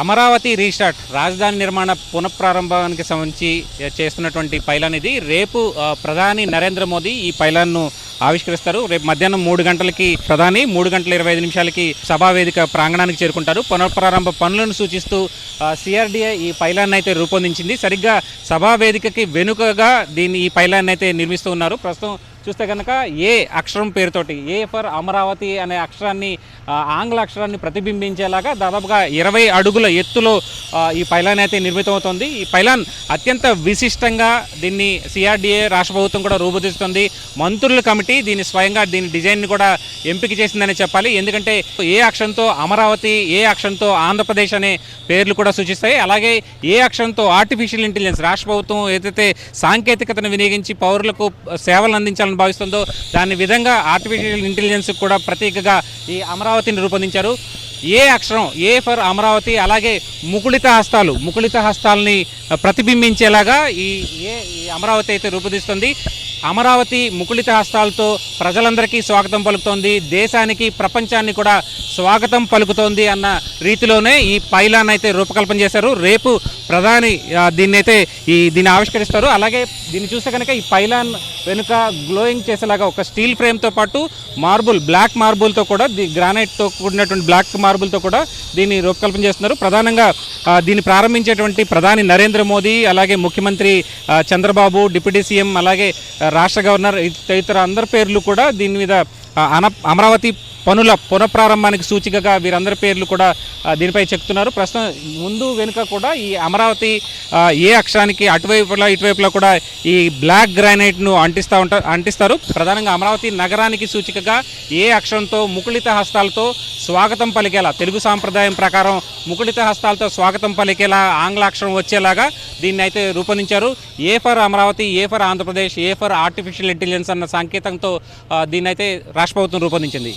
Amaravati restart రాజధాని నిర్మాణ పునఃప్రారంభానికి సంబంధించి చేస్తున్నటువంటి పైలాన్ ఇది. రేపు ప్రధాని నరేంద్ర మోదీ ఈ పైలాన్ను ఆవిష్కరిస్తారు. రేపు మధ్యాహ్నం మూడు గంటలకి ప్రధాని మూడు గంటల ఇరవై ఐదు నిమిషాలకి సభా వేదిక ప్రాంగణానికి చేరుకుంటారు. పునఃప్రారంభ పనులను సూచిస్తూ సిఆర్డీఏ ఈ పైలాన్ని అయితే రూపొందించింది. సరిగ్గా సభా వేదికకి వెనుకగా దీన్ని ఈ పైలాన్ని అయితే నిర్మిస్తూ ఉన్నారు. ప్రస్తుతం చూస్తే కనుక ఏ అక్షరం పేరుతోటి ఏ ఫర్ అమరావతి అనే అక్షరాన్ని ఆంగ్ల అక్షరాన్ని ప్రతిబింబించేలాగా దాదాపుగా ఇరవై అడుగుల ఎత్తులో ఈ పైలాన్ అయితే నిర్మితమవుతుంది. ఈ పైలాన్ అత్యంత విశిష్టంగా దీన్ని సిఆర్డీఏ రాష్ట్ర ప్రభుత్వం కూడా రూపొందిస్తుంది. మంత్రుల కమిటీ దీన్ని స్వయంగా దీని డిజైన్ని కూడా ఎంపిక చేసిందని చెప్పాలి. ఎందుకంటే ఏ అక్షరంతో అమరావతి ఏ అక్షరంతో ఆంధ్రప్రదేశ్ అనే పేర్లు కూడా సూచిస్తాయి. అలాగే ఏ అక్షరంతో ఆర్టిఫిషియల్ ఇంటెలిజెన్స్ రాష్ట్ర ప్రభుత్వం ఏదైతే సాంకేతికతను వినియోగించి పౌరులకు సేవలు అందించాలని భావిస్తుందో దాని విధంగా ఆర్టిఫిషియల్ ఇంటెలిజెన్స్ కూడా ప్రతీకగా ఈ అమరావతిని రూపొందించారు. ఏ అక్షరం ఏ ఫర్ అమరావతి అలాగే ముకుళిత హస్తాలు ముకుళిత హస్తాలని ప్రతిబింబించేలాగా ఈ ఏ అమరావతి అయితే రూపొందిస్తుంది. అమరావతి ముకుళిత హస్తాలతో ప్రజలందరికీ స్వాగతం పలుకుతోంది. దేశానికి ప్రపంచాన్ని కూడా స్వాగతం పలుకుతోంది అన్న రీతిలోనే ఈ పైలాన్ అయితే రూపకల్పన చేశారు. రేపు ప్రధాని దీన్ని అయితే ఈ దీన్ని ఆవిష్కరిస్తారు. అలాగే దీన్ని చూస్తే కనుక ఈ పైలాన్ వెనుక గ్లోయింగ్ చేసేలాగా ఒక స్టీల్ ఫ్రేమ్తో పాటు మార్బుల్ బ్లాక్ మార్బుల్తో కూడా ది గ్రానైట్తో కూడినటువంటి బ్లాక్ మార్బుల్తో కూడా దీన్ని రూపకల్పన చేస్తున్నారు. ప్రధానంగా దీన్ని ప్రారంభించేటువంటి ప్రధాని నరేంద్ర మోదీ అలాగే ముఖ్యమంత్రి చంద్రబాబు డిప్యూటీ సీఎం అలాగే రాష్ట్ర గవర్నర్ తదితర అందరి పేర్లు కూడా దీని మీద అన అమరావతి పనుల పునఃప్రారంభానికి సూచికగా వీరందరి పేర్లు కూడా దీనిపై చెప్తున్నారు. ప్రస్తుతం ముందు వెనుక కూడా ఈ అమరావతి ఏ అక్షరానికి అటువైపులా ఇటువైపులా కూడా ఈ బ్లాక్ గ్రానైట్ను అంటిస్తూ ఉంటారు అంటిస్తారు. ప్రధానంగా అమరావతి నగరానికి సూచికగా ఏ అక్షరంతో ముకుళిత హస్తాలతో స్వాగతం పలికేలా తెలుగు సాంప్రదాయం ప్రకారం ముకుళిత హస్తాలతో స్వాగతం పలికేలా ఆంగ్ల అక్షరం వచ్చేలాగా దీన్ని అయితే రూపొందించారు. A for Amaravati A for Andhra Pradesh A for artificial intelligence అన్న సంకేతంతో దీన్ని అయితే రాష్ట్ర ప్రభుత్వం రూపొందించింది.